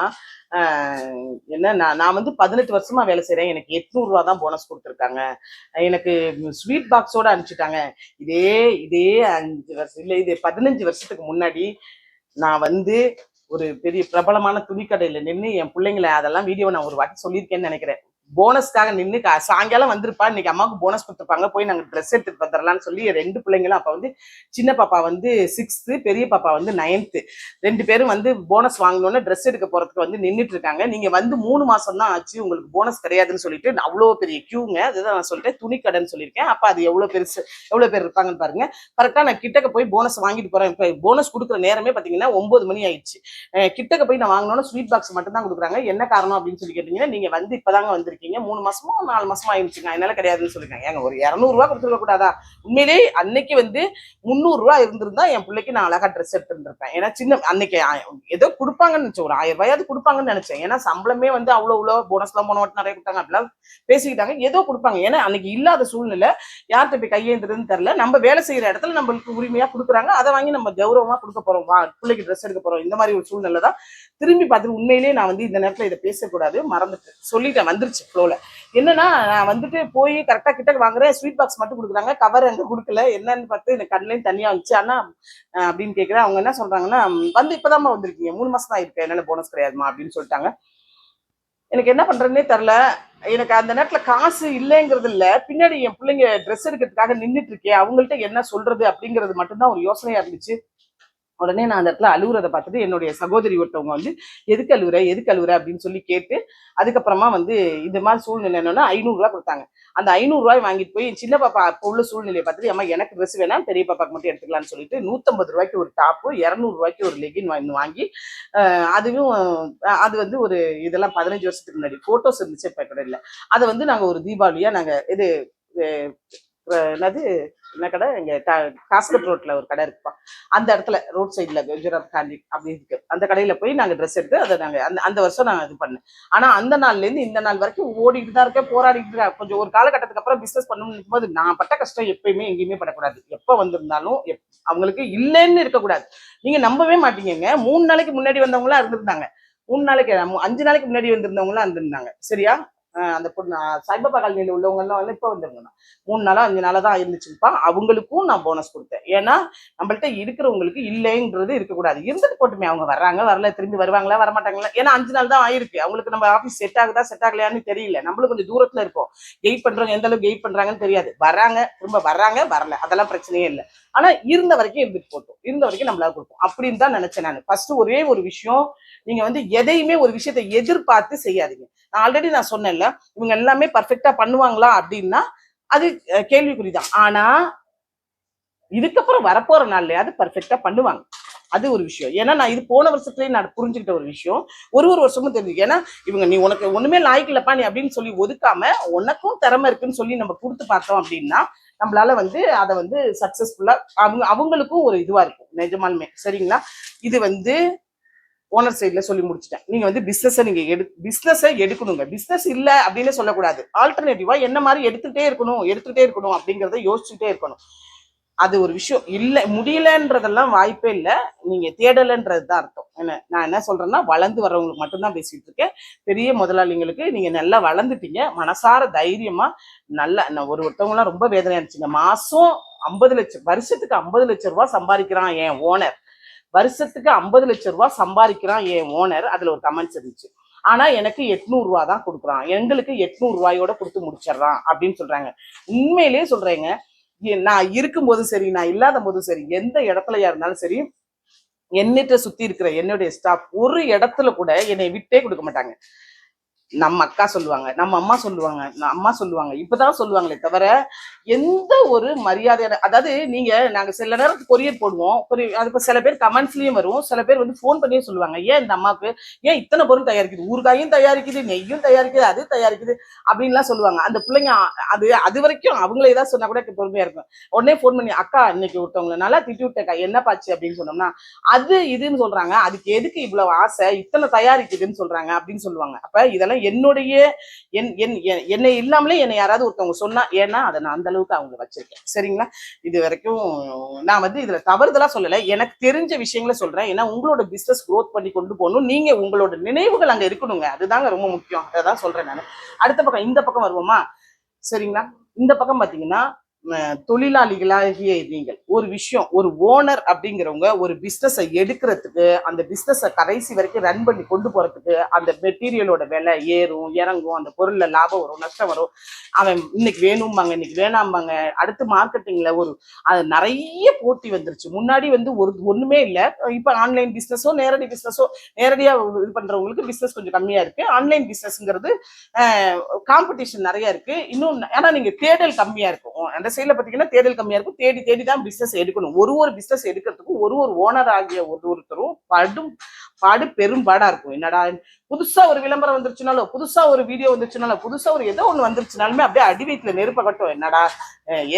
என்ன நான் நான் வந்து பதினெட்டு வருஷமா வேலை செய்கிறேன் எனக்கு எட்நூறுரூவா தான் போனஸ் கொடுத்துருக்காங்க. எனக்கு ஸ்வீட் பாக்ஸோட அனுப்பிச்சிட்டாங்க. இதே இதே அஞ்சு வருஷம் இல்லை இது பதினஞ்சு வருஷத்துக்கு முன்னாடி நான் வந்து ஒரு பெரிய பிரபலமான துணிக்கடையில் நின்று என் பிள்ளைங்களை அதெல்லாம் வீடியோ நான் ஒரு வாட்டி சொல்லியிருக்கேன்னு நினைக்கிறேன். போனஸ்க்காக நின்று சாயங்காலம் வந்திருப்பா இன்னைக்கு அம்மாவுக்கு போனஸ் கொடுத்துருப்பாங்க. போய் நாங்கள் ட்ரெஸ் எடுத்துட்டு வந்துடலாம்னு சொல்லி ரெண்டு பிள்ளைங்களும் அப்போ வந்து சின்ன பாப்பா வந்து சிக்ஸ்த்து பெரிய பாப்பா வந்து நைன்த்து ரெண்டு பேரும் வந்து போனஸ் வாங்கணும்னு ட்ரெஸ் எடுக்க போகிறதுக்கு வந்து நின்றுட்டு இருக்காங்க. நீங்கள் வந்து மூணு மாதம் தான் ஆச்சு உங்களுக்கு போனஸ் கிடையாதுன்னு சொல்லிட்டு அவ்வளோ பெரிய கியூங்க அதுதான் நான் சொல்லிட்டேன். துணி கடைன்னு சொல்லியிருக்கேன். அப்போ அது எவ்வளோ பெருசு எவ்வளோ பேர் இருப்பாங்கன்னு பாருங்க. கரெக்டாக நான் கிட்டக்க போய் போனஸ் வாங்கிட்டு போகிறேன் இப்போ போனஸ் கொடுக்குற நேரமே பார்த்தீங்கன்னா ஒம்பது மணி ஆயிடுச்சு. கிட்டக்க போய் நான் வாங்கினோன்னா ஸ்வீட் பாக்ஸ் மட்டும் தான் கொடுக்குறாங்க. என்ன காரணம் அப்படின்னு சொல்லி கேட்டீங்கன்னா நீங்கள் வந்து இப்போதாங்க வந்திருக்கீங்க. மூணு மாசமோ நாலு மாசமா ஆயிடுச்சுங்க. அதனால கிடையாதுன்னு சொல்லிருக்காங்க. ஏங்க ஒரு இரநூறுவா கொடுத்துருக்க கூடாதா உண்மையிலேயே அன்னைக்கு வந்து முந்நூறுரூவா இருந்திருந்தா என் பிள்ளைக்கு நான் அழகா ட்ரெஸ் எடுத்துருந்துருப்பேன். ஏன்னா சின்ன அன்னைக்கு ஏதோ கொடுப்பாங்கன்னு நினைச்சேன். ஒரு ஆயிரம் ரூபாயாவது கொடுப்பாங்கன்னு நினைச்சேன். ஏன்னா சம்பளமே வந்து அவ்வளோ அவ்வளோ போனஸ்லாம் போன வாட்டி நிறைய கொடுத்தாங்க. அப்படிலாம் பேசிக்கிட்டாங்க. ஏதோ கொடுப்பாங்க. ஏன்னா அன்னைக்கு இல்லாத சூழ்நிலை. யார்கிட்ட போய் கையேந்துறதுன்னு தெரில நம்ம வேலை செய்யற இடத்துல நம்மளுக்கு உரிமையா கொடுக்குறாங்க. அதை வாங்கி நம்ம கௌரவமா கொடுக்க போறோம். வா பிள்ளைக்கு ட்ரெஸ் எடுக்க போறோம். இந்த மாதிரி ஒரு சூழ்நிலை தான் திரும்பி பார்த்துட்டு உண்மையிலேயே நான் வந்து இந்த நேரத்தில் இதை பேசக்கூடாது. மறந்துட்டு சொல்லிட்டேன். வந்துருச்சு. ஃப்ளோல என்னன்னா நான் வந்துட்டு போய் கரெக்டா கிட்ட வாங்குறேன் ஸ்வீட் பாக்ஸ் மட்டும் கொடுக்குறாங்க. கவர் எங்கே கொடுக்கல? என்னன்னு பார்த்து எனக்கு கண்ணுலயும் தனியாக வந்துச்சு. ஆனால் அப்படின்னு கேட்குறேன் அவங்க என்ன சொல்றாங்கன்னா "ம், வந்து இப்பதாம்மா வந்திருக்கீங்க. மூணு மாசம் தான் இருக்கேன் என்னால போனஸ் கிடையாதுமா அப்படின்னு சொல்லிட்டாங்க. எனக்கு என்ன பண்றதுன்னே தெரில எனக்கு அந்த நேரத்துல காசு இல்லைங்கிறது இல்ல. பின்னாடி என் பிள்ளைங்க ட்ரெஸ் எடுக்கிறதுக்காக நின்றுட்டு இருக்கேன் அவங்கள்ட்ட என்ன சொல்றது அப்படிங்கிறது மட்டும்தான் ஒரு யோசனையா இருந்துச்சு. உடனே நான் அந்த இடத்துல அழுகுறத பார்த்துட்டு என்னுடைய சகோதரி ஒருத்தவங்க வந்து எதுக்கு அழுகுற எதுக்கு அழுகுற அப்படின்னு சொல்லி கேட்டு அதுக்கப்புறமா வந்து இந்த மாதிரி சூழ்நிலை என்னன்னா ஐநூறுரூவா கொடுத்தாங்க. அந்த ஐநூறுரூவாய் வாங்கிட்டு போய் சின்ன பாப்பா அப்போ உள்ள சூழ்நிலையை பார்த்துட்டு அம்மா எனக்கு ட்ரெஸ் வேணாம் பெரிய பாப்பாக்கு மட்டும் எடுத்துக்கலாம்னு சொல்லிட்டு நூற்றம்பது ரூபாய்க்கு ஒரு டாப்பு இரநூறுவாய்க்கு ஒரு லெகின் வாங்கி வாங்கி அதுவும் அது வந்து ஒரு இதெல்லாம் பதினஞ்சு வருஷத்துக்கு முன்னாடி ஃபோட்டோஸ் இருந்துச்சு இப்போ கூட இல்லை. அதை வந்து நாங்கள் ஒரு தீபாவளியாக நாங்கள் இது என்னது என்ன கடை இங்கே காஸ்கட் ரோட்ல ஒரு கடை இருக்குப்பா. அந்த இடத்துல ரோட் சைடில் குஜராத் காந்தி அப்படி இருக்கு. அந்த கடையில் போய் நாங்கள் ட்ரெஸ் எடுத்து அதை நாங்கள் அந்த அந்த வருஷம் நான் இது பண்ணேன். ஆனால் அந்த நாள்லேருந்து இந்த நாள் வரைக்கும் ஓடிட்டு தான் இருக்கேன் போராடிட்டு இருக்கேன் கொஞ்சம் ஒரு காலகட்டத்துக்கு அப்புறம் பிஸ்னஸ் பண்ணணும்னு போது நான் பட்ட கஷ்டம் எப்பயுமே எங்கேயுமே படக்கூடாது. எப்போ வந்திருந்தாலும் எப்- அவங்களுக்கு இல்லைன்னு இருக்கக்கூடாது. நீங்கள் நம்பவே மாட்டீங்க மூணு நாளைக்கு முன்னாடி வந்தவங்களாம் இருந்திருந்தாங்க. மூணு நாளைக்கு அஞ்சு நாளைக்கு முன்னாடி வந்திருந்தவங்களாம் இருந்திருந்தாங்க. சரியா? அந்த பொண்ணு சாய்பாபா காலனியில் உள்ளவங்கெல்லாம் வந்து இப்போ வந்திருந்தாங்க மூணு நாளாக அஞ்சு நாளாக தான் இருந்துச்சுப்பா. அவங்களுக்கும் நான் போனஸ் கொடுத்தேன். ஏன்னா நம்மள்ட்ட இருக்கிறவங்களுக்கு இல்லைன்றது இருக்கக்கூடாது. இருந்துட்டு போட்டுமே அவங்க வர்றாங்க வரல திரும்பி வருவாங்களா வரமாட்டாங்களா? ஏன்னா அஞ்சு நாள் தான் ஆயிருக்கு. அவங்களுக்கு நம்ம ஆஃபீஸ் செட் ஆகுதா செட் ஆகலையான்னு தெரியல. நம்மளும் கொஞ்சம் தூரத்தில் இருக்கோம் கெயிட் பண்ணுறவங்க எந்த அளவுக்கு கெயிட் பண்றாங்கன்னு தெரியாது. வராங்க திரும்ப வர்றாங்க வரல. அதெல்லாம் பிரச்சனையே இல்லை. ஆனா இருந்த வரைக்கும் இருந்துட்டு போட்டோம். இருந்த வரைக்கும் நம்மளால கொடுப்போம். அப்படின்னு தான் நினைச்சேன் நான். ஃபர்ஸ்ட் ஒரே ஒரு விஷயம் நீங்க வந்து எதையுமே ஒரு விஷயத்தை எதிர்பார்த்து செய்யாதீங்க. நான் ஆல்ரெடி நான் சொன்னேன்ல இவங்க எல்லாமே பர்ஃபெக்டா பண்ணுவாங்களா அப்படின்னா அது கேள்விக்குறிதான் ஆனா இதுக்கப்புறம் வரப்போற நாள்லயாவது பர்ஃபெக்டா பண்ணுவாங்க. அது ஒரு விஷயம். ஏன்னா நான் இது போன வருஷத்துலேயே நான் புரிஞ்சுக்கிட்ட ஒரு விஷயம். ஒரு ஒரு வருஷமும் தெரிஞ்சு ஏன்னா இவங்க நீ உனக்கு ஒண்ணுமே லாய்க்கில்லப்பா நீ அப்படின்னு சொல்லி ஒதுக்காம உனக்கும் திறமை இருக்குன்னு சொல்லி நம்ம கொடுத்து பார்த்தோம் அப்படின்னா நம்மளால வந்து அதை வந்து சக்சஸ்ஃபுல்லா அவங்க அவங்களுக்கும் ஒரு இதுவா இருக்கும். நிஜமாலுமே. சரிங்களா? இது வந்து ஓனர் சைட்ல சொல்லி முடிச்சிட்டேன். நீங்க வந்து பிசினஸை நீங்க எடு பிசினஸை எடுக்கணுங்க. பிசினஸ் இல்ல அப்படின்னு சொல்லக்கூடாது. ஆல்டர்னேட்டிவா என்ன மாதிரி எடுத்துகிட்டே இருக்கணும் எடுத்துகிட்டே இருக்கணும் அப்படிங்கறத யோசிச்சுட்டே இருக்கணும். அது ஒரு விஷயம் இல்லை முடியலன்றதெல்லாம் வாய்ப்பே இல்லை. நீங்க தேடலைன்றது தான் அர்த்தம். என்ன நான் என்ன சொல்றேன்னா வளர்ந்து வர்றவங்களுக்கு மட்டும்தான் பேசிட்டு இருக்கேன். பெரிய முதலாளிங்களுக்கு நீங்க நல்லா வளர்ந்துட்டீங்க. மனசார தைரியமா நல்லா நான் ஒரு ஒருத்தவங்களாம் ரொம்ப வேதனையா இருந்துச்சுங்க. மாசம் ஐம்பது லட்சம் வருஷத்துக்கு ஐம்பது லட்சம் ரூபாய் சம்பாதிக்கிறான் என் ஓனர். வருஷத்துக்கு ஐம்பது லட்சம் ரூபாய் சம்பாதிக்கிறான் என் ஓனர். அதுல ஒரு கமெண்ட்ஸ் இருந்துச்சு. ஆனா எனக்கு எட்நூறுரூவா தான் கொடுக்குறான். எங்களுக்கு எட்நூறு ரூபாயோட கொடுத்து முடிச்சிடுறான் அப்படின்னு சொல்றாங்க. உண்மையிலேயே சொல்றேங்க நான் இருக்கும்போதும் சரி நான் இல்லாத போதும் சரி எந்த இடத்துலயா இருந்தாலும் சரி என்னிட்ட சுத்தி இருக்கிற என்னுடைய ஸ்டாஃப் ஒரு இடத்துல கூட என்னை விட்டே கொடுக்க மாட்டாங்க. நம்ம அக்கா சொல்லுவாங்க நம்ம அம்மா சொல்லுவாங்க நம்ம அம்மா சொல்லுவாங்க இப்பதான் சொல்லுவாங்களே தவிர எந்த ஒரு மரியாதையான அதாவது நீங்க நாங்க சில நேரத்துக்கு கொரியர் போடுவோம் கொரியர் அது இப்போ சில பேர் கமெண்ட்ஸ்லயும் வரும் சில பேர் வந்து ஃபோன் பண்ணியும் சொல்லுவாங்க ஏன் இந்த அம்மாவுக்கு ஏன் இத்தனை பொருள் தயாரிக்குது? ஊறுகாயும் தயாரிக்குது நெய்யும் தயாரிக்குது அது தயாரிக்குது அப்படின்லாம் சொல்லுவாங்க. அந்த பிள்ளைங்க அது அது வரைக்கும் அவங்களே ஏதாவது சொன்னா கூட பொறுமையா இருக்கும். உடனே ஃபோன் பண்ணி அக்கா இன்னைக்கு ஒருத்தவங்களை நல்லா திட்டி விட்டக்கா என்ன பாச்சு அப்படின்னு சொன்னோம்னா அது இதுன்னு சொல்றாங்க அதுக்கு எதுக்கு இவ்வளவு ஆசை இத்தனை தயாரிக்குதுன்னு சொல்றாங்க அப்படின்னு சொல்லுவாங்க. அப்ப இதெல்லாம் என்னுடைய என் என் என்- என்னை இல்லாமலே என்னை யாராவது ஒருத்தவங்க சொன்னா ஏன்னா அதை நான் அந்த அளவுக்கு அவங்க வச்சிருக்கேன். சரிங்களா? இது வரைக்கும் நான் வந்து இதுல தவறுதலா சொல்லல. எனக்கு தெரிஞ்ச விஷயங்களை சொல்றேன். ஏன்னா உங்களோட பிசினஸ் க்ரோத் பண்ணி கொண்டு போகணும். நீங்க உங்களோட நினைவுகள் அங்க இருக்கணுங்க. அதுதாங்க ரொம்ப முக்கியம். அதை தான் சொல்றேன் நான். அடுத்த பக்கம் இந்த பக்கம் வருவோமா? சரிங்களா? இந்த பக்கம் பாத்தீங்கன்னா தொழிலாளிகளாகிய நீங்கள். ஒரு விஷயம் ஒரு ஓனர் அப்படிங்கிறவங்க ஒரு பிஸ்னஸை எடுக்கிறதுக்கு அந்த பிஸ்னஸை கடைசி வரைக்கும் ரன் பண்ணி கொண்டு போறதுக்கு அந்த மெட்டீரியலோட விலை ஏறும் இறங்கும் அந்த பொருளில் லாபம் வரும் நஷ்டம் வரும். அவன் இன்னைக்கு வேணும்பாங்க இன்னைக்கு வேணாம்பாங்க. அடுத்து மார்க்கெட்டிங்கில் ஒரு அது நிறைய போட்டி வந்துருச்சு. முன்னாடி வந்து ஒரு ஒன்றுமே இல்லை. இப்போ ஆன்லைன் பிஸ்னஸோ நேரடி பிஸ்னஸோ நேரடியாக இது பண்ணுறவங்களுக்கு பிஸ்னஸ் கொஞ்சம் கம்மியாக இருக்குது ஆன்லைன் பிஸ்னஸ்ங்கிறது காம்படிஷன் நிறைய இருக்குது இன்னும் ஆனால் நீங்கள் தேடல் கம்மியாக இருக்கும். அந்த கடைசியில் பாத்தீங்கன்னா தேடல் கம்மியா இருக்கும். தேடி தேடி தான் பிசினஸ் எடுக்கணும். ஒரு ஒரு பிசினஸ் எடுக்கிறதுக்கும் ஒரு ஒரு ஓனர் ஆகிய ஒரு ஒருத்தரும் படும் பாடு பெரும் பாடா இருக்கும். என்னடா புதுசா ஒரு விளம்பரம் வந்துருச்சுனாலோ புதுசா ஒரு வீடியோ வந்துருச்சுனாலோ புதுசா ஒரு ஏதோ ஒண்ணு வந்துருச்சுனாலுமே அப்படியே அடி வீட்டுல நெருப்ப கட்டும். என்னடா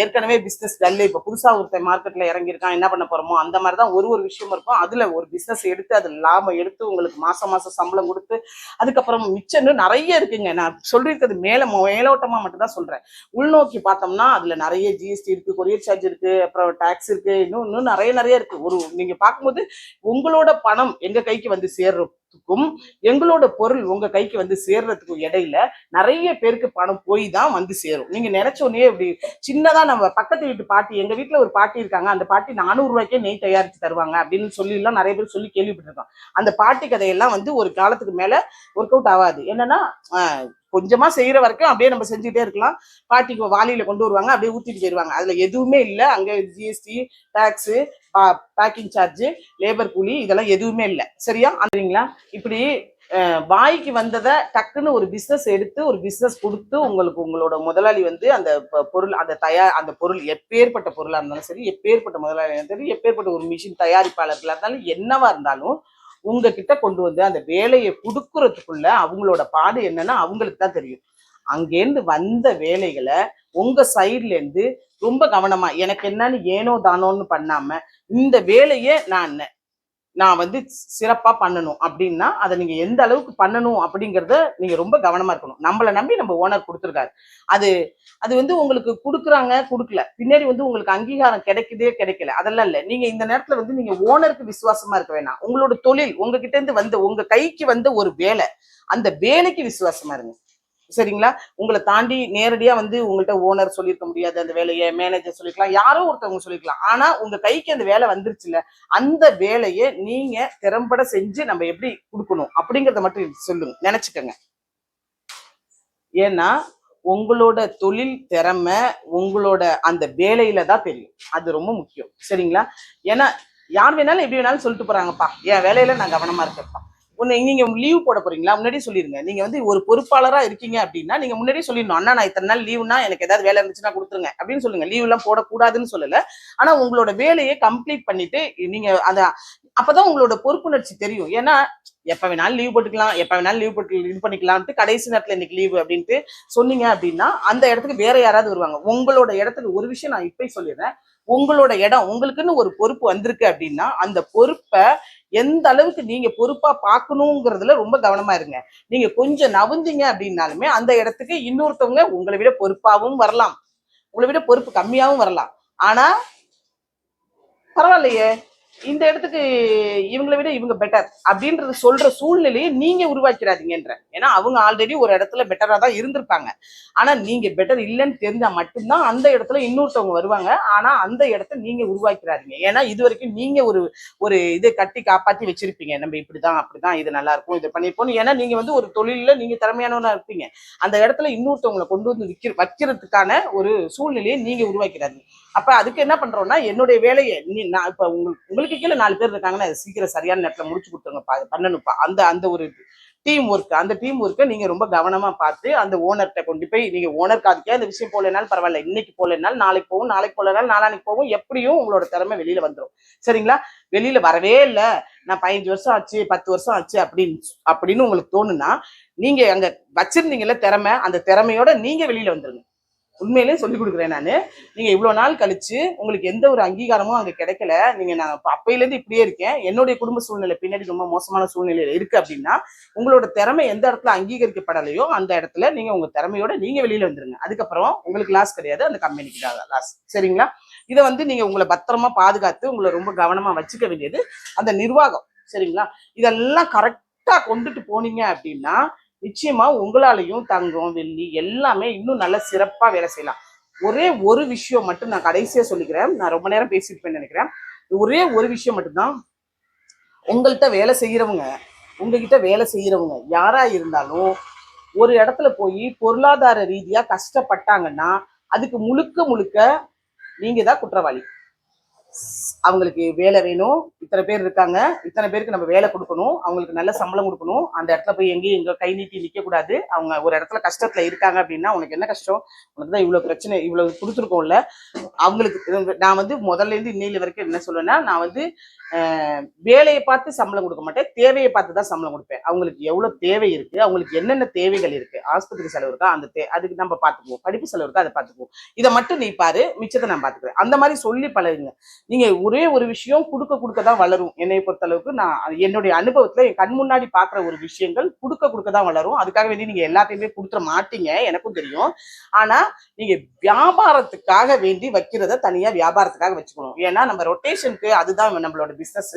ஏற்கனவே பிசினஸ் டல்லு இப்ப புதுசா ஒருத்தர் மார்க்கெட்ல இறங்கியிருக்கான் என்ன பண்ண போறோமோ அந்த மாதிரி தான் ஒரு ஒரு விஷயமும் இருக்கும். அதுல ஒரு பிசினஸ் எடுத்து அது லாபம் எடுத்து உங்களுக்கு மாசம் மாசம் சம்பளம் கொடுத்து அதுக்கப்புறம் மிச்சம்னு நிறைய இருக்குங்க. நான் சொல்லியிருக்கிறது மேல மேலோட்டமா மட்டும் தான் சொல்றேன். உள்நோக்கி பார்த்தோம்னா அதுல நிறைய ஜிஎஸ்டி இருக்கு கொரியர் சார்ஜ் இருக்கு அப்புறம் டாக்ஸ் இருக்கு இன்னும் இன்னும் நிறைய நிறைய இருக்கு. ஒரு நீங்க பார்க்கும்போது உங்களோட பணம் எங்க கைக்கு வந்து சேர்றதுக்கும் எங்களோட பொருள் உங்க கைக்கு வந்து சேர்றதுக்கும் இடையில நிறைய பேருக்கு பணம் போய் தான் வந்து சேரும். நீங்க நினைச்சோடனே இப்படி சின்னதா நம்ம பக்கத்து வீட்டு பாட்டி எங்க வீட்டுல ஒரு பாட்டி இருக்காங்க அந்த பாட்டி நானூறு ரூபாய்க்கே நெய் தயாரிச்சு தருவாங்க அப்படின்னு சொல்லி எல்லாம் நிறைய பேர் சொல்லி கேள்விப்பட்டிருக்கோம். அந்த பாட்டி கதையெல்லாம் வந்து ஒரு காலத்துக்கு மேல ஒர்க் அவுட் ஆகாது. என்னன்னா கொஞ்சமா செய்யற வரைக்கும் அப்படியே நம்ம செஞ்சுட்டே இருக்கலாம். பாட்டிக்கு வாளியில கொண்டு வருவாங்க அப்படியே ஊத்திட்டு போயிடுவாங்க அதுல எதுவுமே இல்லை. அங்க GST tax packing charge labour கூலி இதெல்லாம் எதுவுமே இல்லை. சரியா? அதுங்களா இப்படி வாய்க்கு வந்ததை டக்குன்னு ஒரு பிஸ்னஸ் எடுத்து ஒரு பிஸ்னஸ் கொடுத்து உங்களுக்கு உங்களோட முதலாளி வந்து அந்த ப- பொருள் அந்த தயார் அந்த பொருள் எப்பேற்பட்ட பொருளாக இருந்தாலும் சரி எப்பேற்பட்ட முதலாளியாக இருந்தாலும் சரி எப்பேற்பட்ட ஒரு மிஷின் தயாரிப்பாளர்களாக இருந்தாலும் என்னவா இருந்தாலும் உங்ககிட்ட கொண்டு வந்து அந்த வேலையை கொடுக்கறதுக்குள்ள அவங்களோட பாடு என்னன்னா அவங்களுக்கு தான் தெரியும். அங்கேருந்து வந்த வேலைகளை உங்க சைட்லேருந்து ரொம்ப கவனமா எனக்கு என்னன்னு ஏனோ தானோன்னு பண்ணாம இந்த வேலையை நான் நான் வந்து சிறப்பாக பண்ணணும் அப்படின்னா அதை நீங்கள் எந்த அளவுக்கு பண்ணணும் அப்படிங்கிறத நீங்கள் ரொம்ப கவனமாக இருக்கணும். நம்மளை நம்பி நம்ம ஓனர் கொடுத்துருக்காரு. அது அது வந்து உங்களுக்கு கொடுக்குறாங்க கொடுக்கல. பின்னாடி வந்து உங்களுக்கு அங்கீகாரம் கிடைக்குதே கிடைக்கல. அதெல்லாம் இல்லை. நீங்கள் இந்த நேரத்தில் வந்து நீங்கள் ஓனருக்கு விசுவாசமாக இருக்க வேணாம். உங்களோட தொழில் உங்ககிட்டேருந்து வந்த உங்கள் கைக்கு வந்த ஒரு வேலை அந்த வேலைக்கு விசுவாசமாக இருங்க. சரிங்களா? உங்களை தாண்டி நேரடியா வந்து உங்கள்ட்ட ஓனர் சொல்லியிருக்க முடியாது. அந்த வேலையை மேனேஜர் சொல்லிக்கலாம் யாரோ ஒருத்தவங்க சொல்லிக்கலாம் ஆனா உங்க கைக்கு அந்த வேலை வந்துருச்சுல அந்த வேலையை நீங்க திறம்பட செஞ்சு நம்ம எப்படி கொடுக்கணும் அப்படிங்கறத மட்டும் சொல்லுங்க. நினைச்சுக்கோங்க. ஏன்னா உங்களோட தொழில் திறமை உங்களோட அந்த வேலையில தான் தெரியும். அது ரொம்ப முக்கியம். சரிங்களா? ஏன்னா யார் வேணாலும் எப்படி வேணாலும் சொல்லிட்டு போறாங்கப்பா. என் வேலையில நான் கவனமா இருக்கேன்ப்பா. ஒன்று நீங்க லீவ் போட போறீங்களா? முன்னாடியே சொல்லிருங்க. நீங்க வந்து ஒரு பொறுப்பாளரா இருக்கீங்க அப்படின்னா நீங்க முன்னாடியே சொல்லிடணும். அண்ணா நான் இத்தனை நாள் லீவ்னா எனக்கு ஏதாவது வேலை இருந்துச்சுன்னா கொடுத்துருங்க அப்படின்னு சொல்லுங்க. லீவ் எல்லாம் போடக்கூடாதுன்னு சொல்லல. ஆனா உங்களோட வேலையை கம்ப்ளீட் பண்ணிட்டு நீங்க அத அப்பதான் உங்களோட பொறுப்புணர்ச்சி தெரியும். ஏன்னா எப்போ வேணாலும் லீவ் போட்டுக்கலாம். எப்போ வேணாலும் லீவ் போட்டு இது பண்ணிக்கலாம்ட்டு கடைசி நேரத்தில் இன்னைக்கு லீவு அப்படின்ட்டு சொன்னீங்க அப்படின்னா அந்த இடத்துக்கு வேற யாராவது வருவாங்க. உங்களோட இடத்துல ஒரு விஷயம் நான் இப்போ சொல்லிடுறேன். உங்களோட இடம் உங்களுக்குன்னு ஒரு பொறுப்பு வந்திருக்கு அப்படின்னா அந்த பொறுப்பை எந்த அளவுக்கு நீங்க பொறுப்பா பார்க்கணுங்கிறதுல ரொம்ப கவனமா இருங்க. நீங்க கொஞ்சம் நவுந்தீங்க அப்படின்னாலுமே அந்த இடத்துக்கு இன்னொருத்தவங்க உங்களை விட பொறுப்பாவும் வரலாம். உங்களை விட பொறுப்பு கம்மியாவும் வரலாம். ஆனா பரவாயில்லையே. இந்த இடத்துக்கு இவங்களை விட இவங்க பெட்டர் அப்படின்றது சொல்ற சூழ்நிலையை நீங்க உருவாக்கிறாதீங்கன்ற ஏன்னா அவங்க ஆல்ரெடி ஒரு இடத்துல பெட்டரா தான் இருந்திருப்பாங்க. ஆனா நீங்க பெட்டர் இல்லைன்னு தெரிஞ்சா மட்டும்தான் அந்த இடத்துல இன்னொருத்தவங்க வருவாங்க. ஆனா அந்த இடத்த நீங்க உருவாக்கிறாதீங்க ஏன்னா இது வரைக்கும் நீங்க ஒரு ஒரு இதை கட்டி காப்பாத்தி வச்சிருப்பீங்க. நம்ம இப்படிதான் அப்படிதான் இது நல்லா இருக்கும் இதை பண்ணிருப்போம் ஏன்னா நீங்க வந்து ஒரு தொழில்ல நீங்க திறமையானவனா இருப்பீங்க. அந்த இடத்துல இன்னொருத்தவங்களை கொண்டு வந்து விற்கிற வைக்கிறதுக்கான ஒரு சூழ்நிலையை நீங்க உருவாக்கிறாதீங்க அப்ப அதுக்கு என்ன பண்றோம்னா என்னுடைய வேலையை நீ நான் இப்ப உங்களுக்கு உங்களுக்கு கீழே நாலு பேர் இருக்காங்கன்னா சீக்கிரம் சரியான நேரத்தில் முடிச்சு கொடுத்துருங்க. அது பண்ணணும்ப்பா. அந்த அந்த ஒரு டீம் ஒர்க் அந்த டீம் ஒர்க்கை நீங்க ரொம்ப கவனமா பார்த்து அந்த ஓனர்கிட்ட கொண்டு போய் நீங்க ஓனர் காதுக்கே அந்த விஷயம் போலனாலும் பரவாயில்ல. இன்னைக்கு போலனாலும் நாளைக்கு போகும் நாளைக்கு போலனாலும் நாளானைக்கு போகும் எப்படியும் உங்களோட திறமை வெளியில வந்துடும் சரிங்களா? வெளியில் வரவே இல்லை. நான் பதினஞ்சு வருஷம் ஆச்சு பத்து வருஷம் ஆச்சு அப்படின்னு அப்படின்னு உங்களுக்கு தோணுனா நீங்க அங்க வச்சிருந்தீங்கல்ல திறமை அந்த திறமையோட நீங்க வெளியில வந்துருங்க. உண்மையிலேயே சொல்லி கொடுக்குறேன் நான். நீங்கள் இவ்வளோ நாள் கழிச்சு உங்களுக்கு எந்த ஒரு அங்கீகாரமும் அங்கே கிடைக்கல. நீங்கள் நான் அப்பையிலேருந்து இப்படியே இருக்கேன். என்னுடைய குடும்ப சூழ்நிலை பின்னாடி ரொம்ப மோசமான சூழ்நிலையில் இருக்குது அப்படின்னா உங்களோட திறமை எந்த இடத்துல அங்கீகரிக்கப்படலையோ அந்த இடத்துல நீங்கள் உங்கள் திறமையோட நீங்கள் வெளியில் வந்துருங்க. அதுக்கப்புறம் உங்களுக்கு லாஸ் கிடையாது. அந்த கம்பெனிக்கு தான் லாஸ் சரிங்களா? இதை வந்து நீங்கள் உங்களை பத்திரமா பாதுகாத்து உங்களை ரொம்ப கவனமாக வச்சுக்க வேண்டியது அந்த நிர்வாகம். சரிங்களா? இதெல்லாம் கரெக்டாக கொண்டுட்டு போனீங்க அப்படின்னா நிச்சயமா உங்களாலையும் தங்கம் வெள்ளி எல்லாமே இன்னும் நல்ல சிறப்பா வேலை செய்யலாம். ஒரே ஒரு விஷயம் மட்டும் நான் கடைசியா சொல்லிக்கிறேன். நான் ரொம்ப நேரம் பேசியிருப்பேன்னு நினைக்கிறேன். ஒரே ஒரு விஷயம் மட்டும்தான். உங்கள்கிட்ட வேலை செய்யறவங்க உங்ககிட்ட வேலை செய்யறவங்க யாரா இருந்தாலும் ஒரு இடத்துல போய் பொருளாதார ரீதியா கஷ்டப்பட்டாங்கன்னா அதுக்கு முழுக்க முழுக்க நீங்க தான் குற்றவாளி. அவங்களுக்கு வேலை வேணும். இத்தனை பேர் இருக்காங்க. இத்தனை பேருக்கு நம்ம வேலை கொடுக்கணும். அவங்களுக்கு நல்ல சம்பளம் கொடுக்கணும். அந்த இடத்துல போய் எங்கேயும் எங்க கை நீட்டி நிற்கக்கூடாது அவங்க ஒரு இடத்துல கஷ்டத்துல இருக்காங்க அப்படின்னா உனக்கு என்ன கஷ்டம்? உனக்கு தான் இவ்வளவு பிரச்சனை இவ்வளவு கொடுத்துருக்கோம்ல. அவங்களுக்கு நான் வந்து முதல்ல இருந்து இன்னையில வரைக்கும் என்ன சொல்லுவேன்னா நான் வந்து வேலையை பார்த்து சம்பளம் கொடுக்க மாட்டேன். தேவையை பார்த்து தான் சம்பளம் கொடுப்பேன். அவங்களுக்கு எவ்வளவு தேவை இருக்கு? அவங்களுக்கு என்னென்ன தேவைகள் இருக்கு? ஆஸ்பத்திரி செலவு இருக்கா? அந்த தே அதுக்கு நம்ம பார்த்துக்குவோம். படிப்பு செலவு இருக்கா? அதை பார்த்துக்குவோம். இதை மட்டும் நீ பாரு. மிச்சத்தை நான் பார்த்துக்கிறேன். அந்த மாதிரி சொல்லி பழகுங்க. நீங்க ஒரே ஒரு விஷயம் கொடுக்க கொடுக்க தான் வளரும். என்னை பொறுத்தளவுக்கு நான் என்னுடைய அனுபவத்துல என் கண் முன்னாடி பாக்குற ஒரு விஷயங்கள் கொடுக்க கொடுக்க தான் வளரும். அதுக்காக வேண்டி நீங்க எல்லாத்தையுமே கொடுத்துட மாட்டீங்க எனக்கும் தெரியும். ஆனா நீங்க வியாபாரத்துக்காக வேண்டி வைக்கிறத தனியா வியாபாரத்துக்காக வச்சுக்கணும். ஏன்னா நம்ம ரொட்டேஷனுக்கு அதுதான் நம்மளோட பிசினஸ்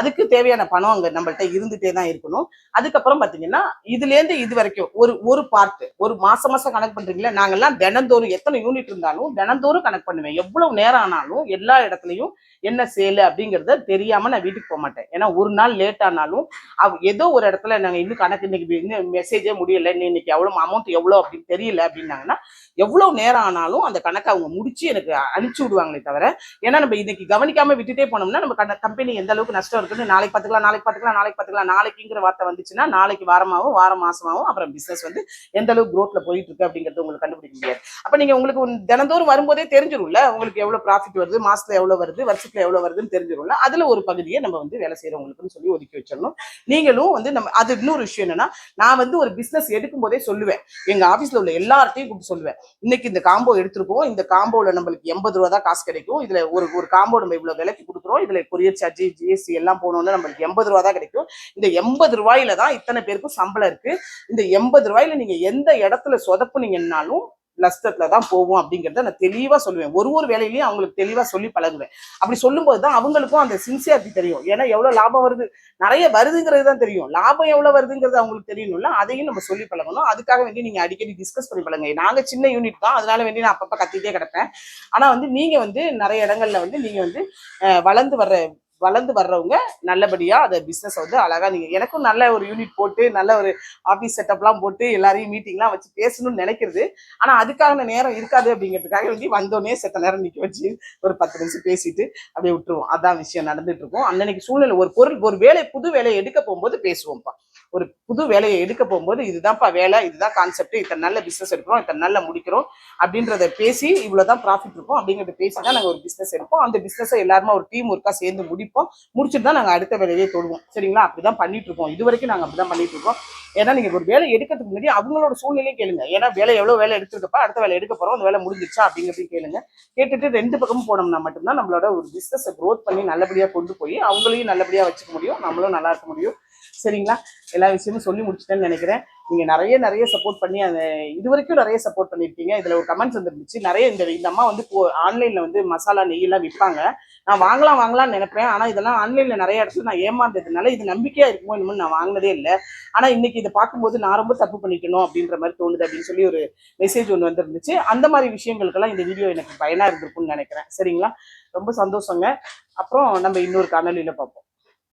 அதுக்கு தேவையான பணம் அங்க நம்மள்கிட்ட இருந்துட்டே தான் இருக்கணும். அதுக்கப்புறம் பாத்தீங்கன்னா இதுல இருந்து இது வரைக்கும் ஒரு ஒரு பார்ட் ஒரு மாசம் மாசம் கணக்கு பண்றீங்களா நாங்கெல்லாம் தினந்தோறும் எத்தனை யூனிட் இருந்தாலும் தினந்தோறும் கணக்கு பண்ணுவேன். எவ்வளவு நேரம் ஆனாலும் எல்லா இடத்துலயும் என்ன சேலு அப்படிங்கறத தெரியாம நான் வீட்டுக்கு போக மாட்டேன். ஏன்னா ஒரு நாள் லேட் ஆனாலும் அவ- ஏதோ ஒரு இடத்துல நாங்க இன்னும் கணக்கு இன்னைக்கு மெசேஜே முடியல இன்னைக்கு எவ்வளோ அமௌண்ட் எவ்வளவு அப்படின்னு தெரியல அப்படின்னாங்கன்னா எவ்வளவு நேரம் ஆனாலும் அந்த கணக்கை அவங்க முடிச்சு எனக்கு அனுப்பிச்சு விடுவாங்களே தவிர ஏன்னா நம்ம இன்னைக்கு கவனிக்காம விட்டுட்டே போனோம்னா நம்ம கம்பெனி எந்த அளவுக்கு நஷ்டம் இருக்குன்னு நாளைக்கு பார்த்துக்கலாம் நாளைக்கு பார்த்துக்கலாம் நாளைக்கு பார்த்துக்கலாம் நாளைக்குங்கிற வார்த்தை வந்துச்சுன்னா நாளைக்கு வாரமாகவும் வாரம் மாசமாகவும் அப்புறம் பிசினஸ் வந்து எந்த அளவுக்கு குரோத்ல போயிட்டு இருக்கு அப்படிங்கறது உங்களுக்கு கண்டுபிடிக்க முடியாது. அப்ப நீங்க உங்களுக்கு தினந்தோறும் வரும்போதே தெரிஞ்சிரும்ல உங்களுக்கு எவ்வளவு ப்ராஃபிட் வருது மாசத்துல எவ்வளவு வருது? வருஷத்துல எவ்வளவு வருதுன்னு தெரிஞ்சிடும்ல அதுல ஒரு பகுதியை நம்ம வந்து வேலை செய்யறவங்களுக்குன்னு சொல்லி ஒதுக்கி வச்சிடணும். நீங்களும் வந்து நம்ம அது இன்னொரு விஷயம் என்னன்னா நான் வந்து ஒரு பிசினஸ் எடுக்கும் போதே சொல்லுவேன். எங்க ஆபீஸ்ல உள்ள எல்லார்ட்டையும் கூப்பிட்டு சொல்லுவேன். இன்னைக்கு இந்த காம்போ எடுத்திருக்கோம். இந்த காம்போல நம்மளுக்கு எண்பது ரூபா தான் காசு கிடைக்கும். இதுல ஒரு ஒரு காம்போ நம்ம இவ்வளவு விலைக்கு கொடுக்குறோம். இதுல கொரியர் சார்ஜ் ஜிஎஸ்டி எல்லாம் போனோம்னா நம்மளுக்கு எண்பது ரூபா தான் கிடைக்கும். இந்த எண்பது ரூபாயில தான் இத்தனை பேருக்கும் சம்பளம் இருக்கு. இந்த எண்பது ரூபாயில நீங்க எந்த இடத்துல சொதப்புனீங்கன்னாலும் நஷ்டத்துல தான் போவோம் அப்படிங்கிறத நான் தெளிவா சொல்லுவேன். ஒரு ஒரு வேலையிலையும் அவங்களுக்கு தெளிவா சொல்லி பழகுவேன். அப்படி சொல்லும்போது தான் அவங்களுக்கும் அந்த சின்சியாரிட்டி தெரியும். ஏன்னா எவ்வளவு லாபம் வருது? நிறைய வருதுங்கிறது தான் தெரியும். லாபம் எவ்வளவு வருதுங்கிறது அவங்களுக்கு தெரியணும்ல. அதையும் நம்ம சொல்லி பழகணும். அதுக்காக வேண்டி நீங்க அடிக்கடி டிஸ்கஸ் பண்ணி பழங்க நாங்க சின்ன யூனிட் தான். அதனால வேண்டி நான் அப்பப்ப கத்திட்டே கிடப்பேன். ஆனா வந்து நீங்க வந்து நிறைய இடங்கள்ல வந்து நீங்க வந்து வளர்ந்து வர்ற வளர்ந்து வர்றவங்க நல்லபடியாக அதை பிஸ்னஸ் வந்து அழகாக நீங்கள் எனக்கும் நல்ல ஒரு யூனிட் போட்டு நல்ல ஒரு ஆஃபீஸ் செட்டப்லாம் போட்டு எல்லாரையும் மீட்டிங்லாம் வச்சு பேசணும்னு நினைக்கிறது. ஆனால் அதுக்கான நேரம் இருக்காது அப்படிங்கிறதுக்காக வேண்டி வந்தோடனே செத்த நேரம் நிற்க வச்சு ஒரு பத்து நிமிஷம் பேசிட்டு அப்படியே விட்டுருவோம். அதான் விஷயம் நடந்துட்டு இருக்கும் அன்னன்னைக்கு சூழ்நிலை ஒரு பொருள் ஒரு வேலை புது வேலையை எடுக்க போகும்போது பேசுவோம்ப்பா. ஒரு புது வேலையை எடுக்க போகும்போது இதுதான்ப்பா வேலை இதுதான் கான்செப்ட் இத்தனை நல்ல பிஸ்னஸ் எடுக்கிறோம் இத்தனை நல்ல முடிக்கிறோம் அப்படின்றத பேசி இவ்வளோதான் ப்ராஃபிட் இருக்கும் அப்படிங்கிறத பேசி தான் நாங்கள் ஒரு பிஸ்னஸ் எடுப்போம். அந்த பிஸ்னஸை எல்லாருமே ஒரு டீம் ஒர்க்காக சேர்ந்து முடிப்போம் முடிச்சுட்டு தான் நாங்கள் அடுத்த வேலையே தொடுவோம். சரிங்களா? அப்படிதான் பண்ணிட்டு இருக்கோம் இது வரைக்கும் நாங்கள் அப்படிதான் பண்ணிட்டு இருக்கோம் ஏன்னா நீங்கள் ஒரு வேலை எடுக்கிறதுக்கு முன்னாடி அவங்களோட சூழ்நிலையும் கேளுங்க. ஏன்னா வேலை எவ்வளோ வேலை எடுத்திருக்கப்ப அடுத்த வேலை எடுக்க போகிறோம் அந்த வேலை முடிஞ்சிருச்சா அப்படிங்கிறதையும் கேளுங்க. கேட்டுட்டு ரெண்டு பக்கமும் போனோம்னா மட்டும்தான் நம்மளோட ஒரு பிஸ்னஸை க்ரோத் பண்ணி நல்லபடியாக கொண்டு போய் அவங்களையும் நல்லபடியாக வச்சுக்க முடியும். நம்மளும் நல்லா இருக்க முடியும். சரிங்களா? எல்லா விஷயமும் சொல்லி முடிச்சிட்டேன்னு நினைக்கிறேன். நீங்க நிறைய நிறைய சப்போர்ட் பண்ணி அந்த இது வரைக்கும் நிறைய சப்போர்ட் பண்ணியிருக்கீங்க இதுல ஒரு கமெண்ட்ஸ் வந்துருந்துச்சு. நிறைய இந்த இந்த அம்மா வந்து ஆன்லைன்ல வந்து மசாலா நெய் எல்லாம் விற்பாங்க. நான் வாங்கலாம் வாங்கலாம்னு நினைப்பேன். ஆனா இதெல்லாம் ஆன்லைன்ல நிறைய இடத்துல நான் ஏமாந்ததுனால இது நம்பிக்கையா இருக்குமோ என்னமோ நான் வாங்கினதே இல்லை. ஆனா இன்னைக்கு இதை பார்க்கும்போது நான் ரொம்ப தப்பு பண்ணிக்கணும் அப்படின்ற மாதிரி தோணுது அப்படின்னு சொல்லி ஒரு மெசேஜ் ஒன்று வந்துருந்துச்சு. அந்த மாதிரி விஷயங்களுக்கெல்லாம் இந்த வீடியோ எனக்கு பயனா இருந்திருக்கும்னு நினைக்கிறேன். சரிங்களா? ரொம்ப சந்தோஷங்க. அப்புறம் நம்ம இன்னொரு காணொலியில பார்ப்போம்.